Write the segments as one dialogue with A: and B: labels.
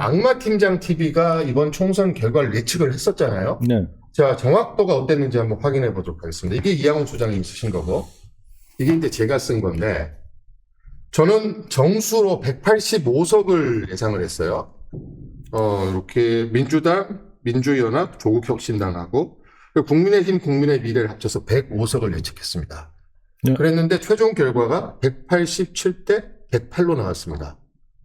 A: 악마 팀장 TV가 이번 총선 결과를 예측을 했었잖아요.
B: 네.
A: 자, 정확도가 어땠는지 한번 확인해 보도록 하겠습니다. 이게 이양훈 소장님 쓰신 거고, 이게 이제 제가 쓴 건데, 저는 정수로 185석을 예상을 했어요. 어, 이렇게 민주당, 민주연합, 조국혁신당하고, 국민의힘, 국민의 미래를 합쳐서 105석을 예측했습니다.
B: 네.
A: 그랬는데 최종 결과가 187대 108로 나왔습니다.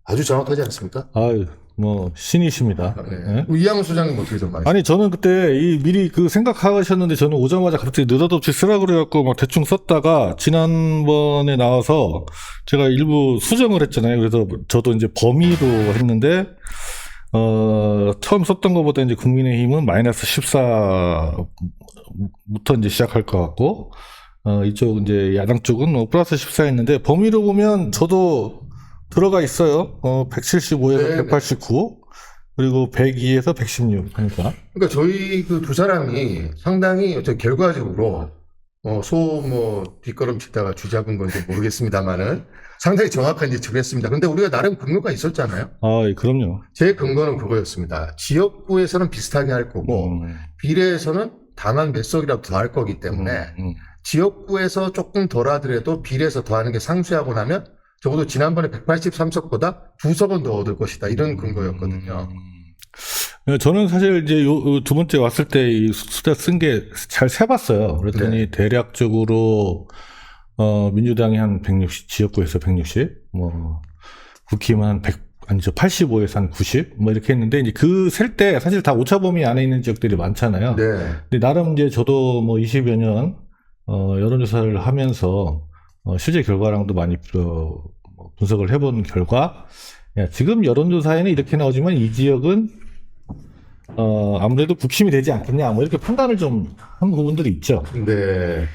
A: 아주 정확하지 않습니까?
B: 아유, 뭐, 신이십니다.
A: 네.
B: 네.
A: 이양훈 소장님 어떻게 좀 말씀?
B: 아니, 저는 그때 이 미리 그 생각하셨는데 저는 오자마자 갑자기 느닷없이 쓰라 그래갖고 막 대충 썼다가 지난번에 나와서 제가 일부 수정을 했잖아요. 그래서 저도 이제 범위로 했는데, 어, 처음 썼던 것보다 이제 국민의힘은 마이너스 14부터 이제 시작할 것 같고, 어, 이쪽 이제 야당 쪽은 뭐 플러스 14 했는데 범위로 보면 저도 들어가 있어요. 어, 175에서
A: 네, 네.
B: 189. 그리고 102에서 116. 그러니까.
A: 그러니까 저희 그 두 사람이 상당히 어떤 결과적으로 어, 소뭐 뒷걸음 치다가 쥐잡은 건지 모르겠습니다만은 상당히 정확한 예측을 했습니다. 근데 우리가 나름 근거가 있었잖아요.
B: 아, 예, 그럼요.
A: 제 근거는 그거였습니다. 지역구에서는 비슷하게 할 거고
B: 음,
A: 비례에서는 다만 몇 석이라도 더 할 거기 때문에
B: 음,
A: 지역구에서 조금 덜 하더라도 비례에서 더 하는 게 상수하고 나면 적어도 지난번에 183석보다 두 석은 더 얻을 것이다. 이런 근거였거든요.
B: 음. 저는 사실 이제 요 두 번째 왔을 때 이 숫자 쓴 게 잘 세봤어요. 그랬더니
A: 네.
B: 대략적으로 어 민주당이 한 160, 지역구에서 160, 뭐 국힘은 한 100, 아니죠 85에서 한 90, 뭐 이렇게 했는데 이제 그 셀 때 사실 다 오차범위 안에 있는 지역들이 많잖아요.
A: 네.
B: 근데 나름 이제 저도 뭐 20여 년, 어, 여론조사를 하면서, 어, 실제 결과랑도 많이, 어, 뭐 분석을 해본 결과, 야, 지금 여론조사에는 이렇게 나오지만 이 지역은, 어, 아무래도 국힘이 되지 않겠냐, 뭐 이렇게 판단을 좀 한 부분들이 있죠.
A: 네.